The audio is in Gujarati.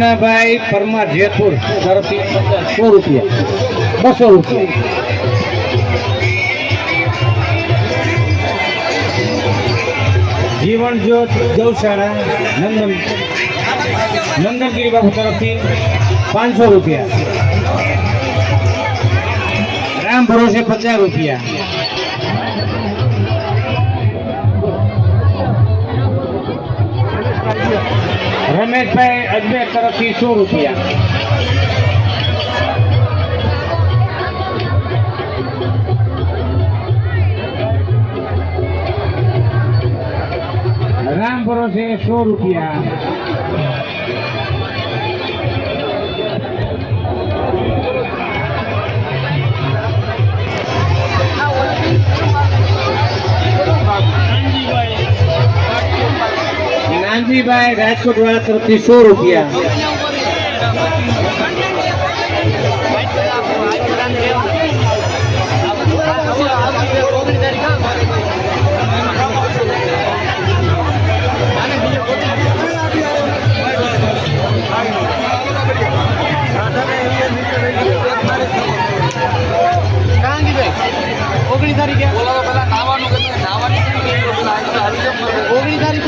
મુન્નાભાઈ પરમાર જેતપુર. તરફથી સો રૂપિયા. બસો રૂપિયા. જીવન જ્યોત ગૌશાળા, નંદન નંદનગીરી બાબુ તરફથી પાંચસો રૂપિયા. રામ ભરોસે પચાસ રૂપિયા. રમેશભાઈ અજમેર તરફથી સો રૂપિયા. રામ ભરોસે સો રૂપિયા. કાનજીભાઈ રાજકોટ વાળા તરફથી સો રૂપિયા. ઓગણીસ તારીખે? ઓગણીસ તારીખે